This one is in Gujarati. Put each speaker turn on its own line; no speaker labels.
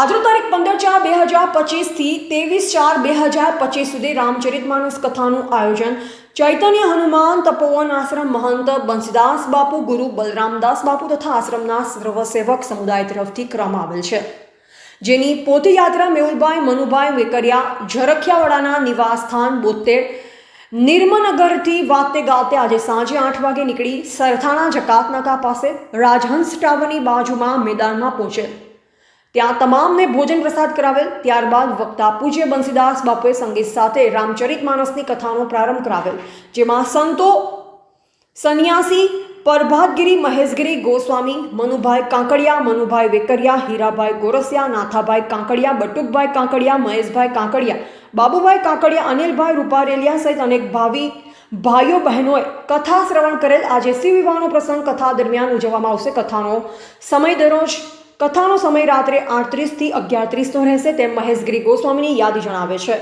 આજનો તારીખ પંદર ચાર બે હજાર પચીસથી ત્રેવીસ ચાર બે હજાર પચીસ સુધી રામચરિતમાનસ કથાનું આયોજન. ચૈતન્ય હનુમાન તપોવન આશ્રમ મહંત બંસીદાસ બાપુ, ગુરુ બલરામદાસ બાપુ તથા આશ્રમના સર્વસેવક સમુદાય તરફથી કરવામાં આવેલ છે. જેની પોથીયાત્રા મેહુલભાઈ, મનુભાઈ વેકરિયા, ઝરખિયાવાડાના નિવાસસ્થાન બોતેર નિર્મનગરથી વાતે ગાતે આજે સાંજે આઠ વાગે નીકળી સરથાણા જકાત નાકા પાસે રાજહંસ ટાવરની બાજુમાં મેદાનમાં પહોંચેલ ત્યાં તમામને ભોજન પ્રસાદ કરાવેલ, ત્યારબાદ વક્તા પૂજ્ય બંસીદાસ બાપુએ સંગીત સાથે રામચરિત માનસની કથાનો પ્રારંભ કરાવેલ, જેમાં સંતો સન્યાસી પરભાતગીરી મહેશગીરી ગોસ્વામી, મનુભાઈ કાંકડિયા, મનુભાઈ વેકરિયા, હીરાભાઈ ગોરસિયા, નાથાભાઈ કાંકડિયા, બટુકભાઈ કાંકડિયા, મહેશભાઈ કાંકડિયા, બાબુભાઈ કાંકડિયા, અનિલભાઈ રૂપારેલિયા સહિત અનેક ભાવિ ભાઈઓ બહેનોએ કથા શ્રવણ કરેલ. આજે શિવ વિવાહનો પ્રસંગ કથા દરમિયાન ઉજવવામાં આવશે. કથાનો સમય દરરોજ કથાનો સમય રાત્રે આઠ ત્રીસથી અગિયાર રહેશે તેમ મહેશગીરી ગોસ્વામીની યાદી જણાવે છે.